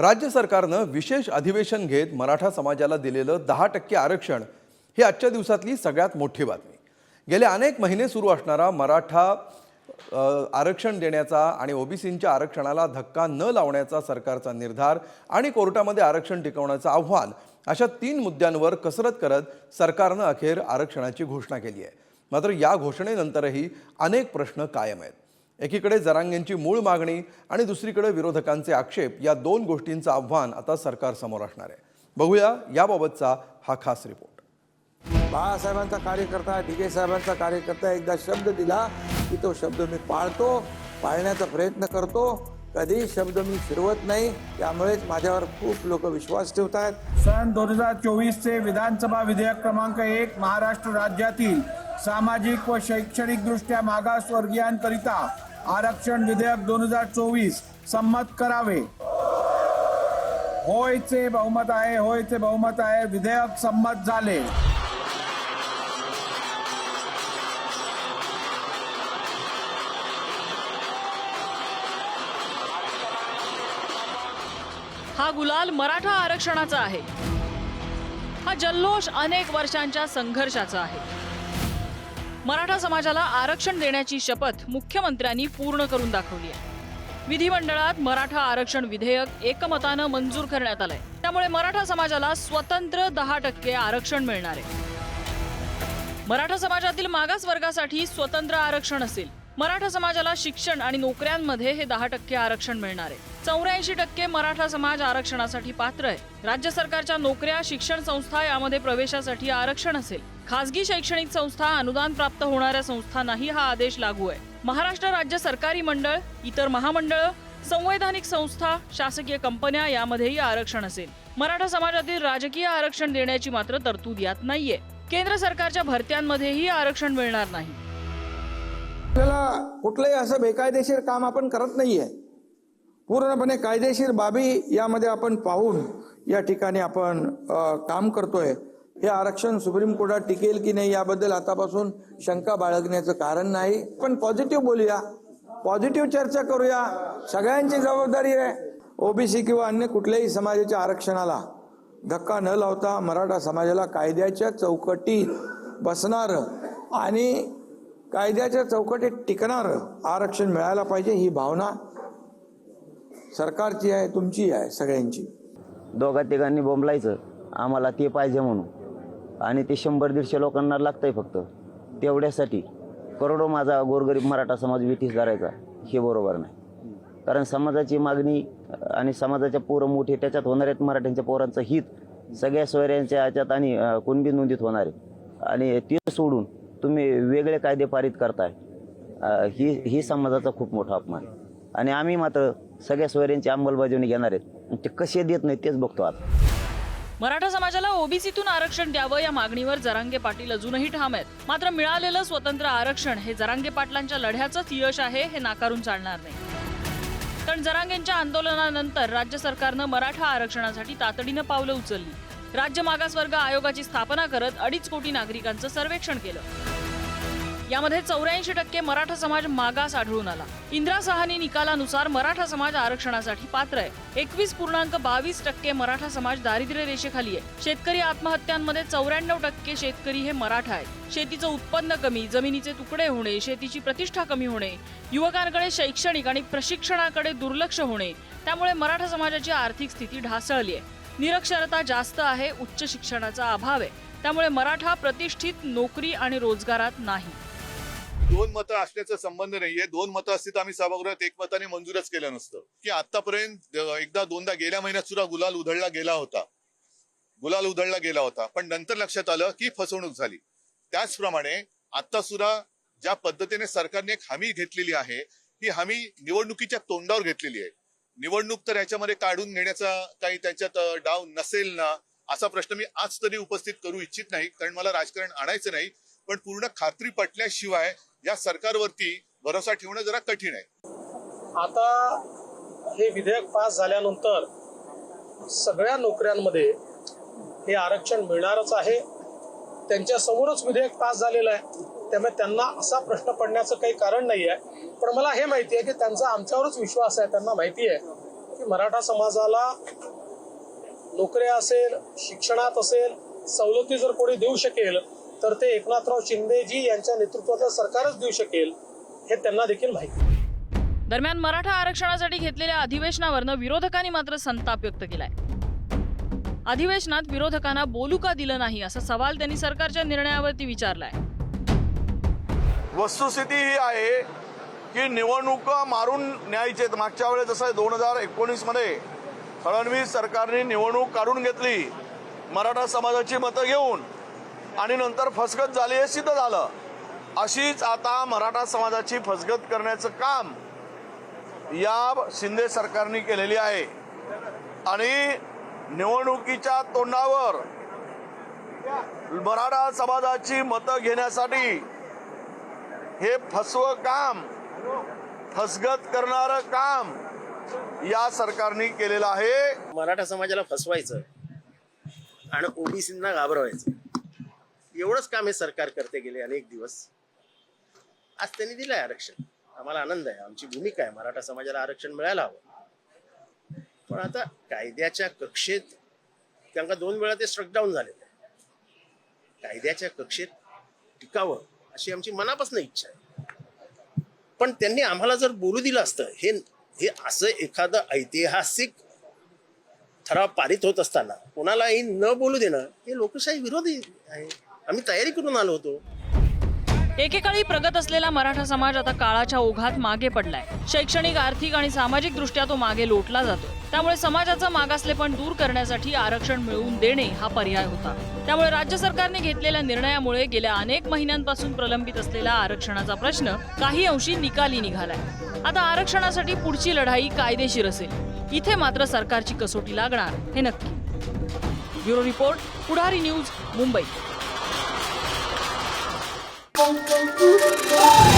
राज्य सरकारनं विशेष अधिवेशन घेत मराठा समाजाला दिलेलं दहा टक्के आरक्षण ही आजच्या दिवसातली सगळ्यात मोठी बातमी. गेले अनेक महिने सुरू असणारा मराठा आरक्षण देण्याचा आणि ओबीसींच्या आरक्षणाला धक्का न लावण्याचा सरकारचा निर्धार आणि कोर्टामध्ये आरक्षण टिकवण्याचं आव्हान अशा तीन मुद्द्यांवर कसरत करत सरकारनं अखेर आरक्षणाची घोषणा केली आहे. मात्र या घोषणेनंतरही अनेक प्रश्न कायम आहेत. एकीकडे जरांगेंची मूळ मागणी आणि दुसरीकडे विरोधकांचे आक्षेप या दोन गोष्टींचं आव्हान आता सरकारसमोर असणार आहे. बघूया याबाबतचा हा खास रिपोर्ट. बाळासाहेबांचा कार्यकर्ता ढिगे साहेबांचा कार्यकर्ता एकदा शब्द दिला की तो शब्द मी पाळतो पाळण्याचा प्रयत्न करतो. कधी शब्द मी फिरवत नाही त्यामुळेच माझ्यावर खूप लोक विश्वास ठेवत आहेत सन दोन हजार चोवीस चे विधानसभा विधेयक क्रमांक एक महाराष्ट्र राज्यातील सामाजिक व शैक्षणिक दृष्ट्या मागासवर्गीयांकरिता आरक्षण विधेयक दोन हजार चोवीस संमत करावे. होयचे बहुमत आहे होयचे बहुमत आहे विधेयक संमत झाले. हा गुलाल मराठा आरक्षणाचा आहे. हा जल्लोष अनेक वर्षांच्या संघर्षाचा आहे. मराठा समाजाला आरक्षण देण्याची शपथ मुख्यमंत्र्यांनी पूर्ण करून दाखवली आहे. विधिमंडळात मराठा आरक्षण विधेयक एकमतानं मंजूर करण्यात आलंय. त्यामुळे मराठा समाजाला स्वतंत्र दहा टक्के आरक्षण मिळणार आहे. मराठा समाजातील मागास वर्गासाठी स्वतंत्र आरक्षण असेल. मराठा समाजाला शिक्षण आणि नोकऱ्यांमध्ये हे दहा टक्के आरक्षण मिळणार आहे. चौऱ्याऐंशी टक्के मराठा समाज आरक्षणासाठी पात्र आहे. राज्य सरकारच्या नोकऱ्या शिक्षण संस्था यामध्ये प्रवेशासाठी आरक्षण असेल. खासगी शैक्षणिक संस्था अनुदान प्राप्त होणाऱ्या संस्थांनाही हा आदेश लागू आहे. महाराष्ट्र राज्य सरकारी मंडळ इतर महामंडळ संवैधानिक संस्था शासकीय कंपन्या यामध्येही आरक्षण असेल. मराठा समाजातील राजकीय आरक्षण देण्याची मात्र तरतूद यात नाहीये. केंद्र सरकारच्या भरत्यांमध्येही आरक्षण मिळणार नाही. आपल्याला कुठलंही असं बेकायदेशीर काम आपण करत नाहीये. पूर्णपणे कायदेशीर बाबी यामध्ये आपण पाहून या ठिकाणी आपण काम करतोय. हे आरक्षण सुप्रीम कोर्टात टिकेल की नाही याबद्दल आतापासून शंका बाळगण्याचं कारण नाही. पण पॉझिटिव्ह बोलूया. पॉझिटिव्ह चर्चा करूया. सगळ्यांची जबाबदारी आहे. ओबीसी किंवा अन्य कुठल्याही समाजाच्या आरक्षणाला धक्का न लावता मराठा समाजाला कायद्याच्या चौकटीत बसणारं आणि कायद्याच्या चौकटीत टिकणारं आरक्षण मिळायला पाहिजे ही भावना सरकारची आहे तुमची आहे सगळ्यांची. दोघा तिघांनी बोंबलायचं. आम्हाला ते पाहिजे म्हणून. आणि ते शंभर दीडशे लोकांना लागतंय फक्त. तेवढ्यासाठी करोडो माझा गोरगरीब मराठा समाज विठीस करायचा हे बरोबर नाही. कारण समाजाची मागणी आणि समाजाच्या पोरं मोठे त्याच्यात होणार आहेत मराठ्यांच्या पोरांचं हित. सगळ्या सोयऱ्यांच्या याच्यात आणि कुणबी नोंदीत होणार आहे. आणि ते सोडून तुम्ही वेगळे कायदे पारित करताय. ही ही समाजाचा खूप मोठा अपमान. आणि आम्ही मात्र सगळ्या सोयऱ्यांची अंमलबजावणी घेणार आहेत. ते कसे देत नाहीत तेच बघतो आता. मराठा समाजाला ओबीसीतून आरक्षण द्यावं या मागणीवर जरांगे पाटील अजूनही ठाम आहेत. मात्र मिळालेलं स्वतंत्र आरक्षण हे जरांगे पाटलांच्या लढ्याचंच यश आहे हे नाकारून चालणार नाही. कारण जरांगेंच्या आंदोलनानंतर राज्य सरकारनं मराठा आरक्षणासाठी तातडीनं पावलं उचलली. राज्य मागासवर्ग आयोगाची स्थापना करत अडीच कोटी नागरिकांचं सर्वेक्षण केलं. यामध्ये चौऱ्याऐंशी टक्के मराठा समाज मागास आढळून आला. इंदिरा सहानी निकालानुसार मराठा समाज आरक्षणासाठी पात्र आहे. एकवीस पूर्णांक बावीस टक्के मराठा समाज दारिद्र्य रेषेखाली आहे. शेतकरी आत्महत्यांमध्ये चौऱ्याण्णव टक्के शेतकरी हे मराठा आहेत. शेतीचं उत्पन्न कमी जमिनीचे तुकडे होणे शेतीची प्रतिष्ठा कमी होणे युवकांकडे शैक्षणिक आणि प्रशिक्षणाकडे दुर्लक्ष होणे त्यामुळे मराठा समाजाची आर्थिक स्थिती ढासळली आहे. निरक्षरता जास्त आहे उच्च शिक्षणाचा अभाव आहे. त्यामुळे मराठा प्रतिष्ठित नोकरी आणि रोजगारात नाही. दोन मतं असण्याचा संबंध नाहीये. दोन मतं असतील तर आम्ही सभागृहात एकमताने मंजूरच केलं नसतं. की आतापर्यंत एकदा दोनदा गेल्या महिन्यात सुद्धा गुलाल उधळला गेला होता. गुलाल उधळला गेला होता. पण नंतर लक्षात आलं की फसवणूक झाली. त्याचप्रमाणे आता सुद्धा ज्या पद्धतीने सरकारने एक हमी घेतलेली आहे ही हमी निवडणुकीच्या तोंडावर घेतलेली आहे. निवडणूक तर याच्यामध्ये काढून घेण्याचा काही त्यांच्यात डाव नसेल ना असा प्रश्न मी आज तरी उपस्थित करू इच्छित नाही कारण मला राजकारण आणायचं नाही. पण पूर्ण खात्री पटल्याशिवाय या सरकारवरती भरोसा ठेवणं जरा कठीण आहे. आता हे विधेयक पास झाल्यानंतर सगळ्या नोकऱ्यांमध्ये हे आरक्षण मिळणारच आहे. त्यांच्या समोरच विधेयक पास झालेलं आहे. त्यामुळे त्यांना असा प्रश्न पडण्याचं काही कारण नाही आहे पण मला हे माहिती आहे की त्यांचा आमच्यावरच विश्वास आहे त्यांना माहिती आहे की मराठा समाजाला नोकऱ्या असेल शिक्षणात असेल सवलती जर कोणी देऊ शकेल तर ते एकनाथराव शिंदेजी यांच्या नेतृत्वाचं सरकारच देऊ शकेल हे त्यांना देखील माहिती आहे. दरम्यान मराठा आरक्षणासाठी घेतलेल्या अधिवेशनावरनं विरोधकांनी मात्र संताप व्यक्त केलाय. अधिवेशनात विरोधकांना बोलू का दिलं नाही असा सवाल त्यांनी सरकारच्या निर्णयावरती विचारलाय. वस्तुस्थिती ही आहे की निवडणुका मारून न्यायचे मागच्या वेळेस जसं दोन हजार एकोणीसमध्ये फडणवीस सरकारने निवडणूक काढून घेतली मराठा समाजाची मतं घेऊन आणि नंतर फसगत झाली हे सिद्ध झालं. अशीच आता मराठा समाजाची फसगत करण्याचं काम या शिंदे सरकारने केलेली आहे. आणि निवडणुकीच्या तोंडावर मराठा समाजाची मतं घेण्यासाठी हे फसवं काम फसगत करणारं काम या सरकारने केलेलं आहे. मराठा समाजाला फसवायचं आणि ओबीसींना घाबरवायचं एवढंच काम हे सरकार करते गेले अनेक दिवस. आज त्यांनी दिलंय आरक्षण. आम्हाला आनंद आहे. आमची भूमिका आहे. मराठा समाजाला आरक्षण मिळायला हवं. पण आता कायद्याच्या कक्षेत त्यांना दोन वेळा ते स्ट्रकडाऊन झालेले आहे कायद्याच्या कक्षेत टिकावं. अशी आमची मनापासून इच्छा आहे. पण त्यांनी आम्हाला जर बोलू दिलं असतं हे हे असं एखादं ऐतिहासिक ठराव पारित होत असताना कोणालाही न बोलू देणं हे लोकशाही विरोधी आहे. आम्ही तयारी करून आलो होतो. एकेकाळी प्रगत असलेला मराठा समाज आता काळाच्या ओघात मागे पडलाय. शैक्षणिक आर्थिक आणि सामाजिक दृष्ट्या तो मागे लोटला जातो त्यामुळे समाजाचं मागासलेपण दूर करण्यासाठी आरक्षण मिळवून देणे हा पर्याय होता. त्यामुळे राज्य सरकारने घेतलेल्या निर्णयामुळे गेल्या अनेक महिन्यांपासून प्रलंबित असलेला आरक्षणाचा प्रश्न काही अंशी निकाली निघालाय. आता आरक्षणासाठी पुढची लढाई कायदेशीर असेल. इथे मात्र सरकारची कसोटी लागणार हे नक्की. Bureau report Pudhari News Mumbai. Thank you.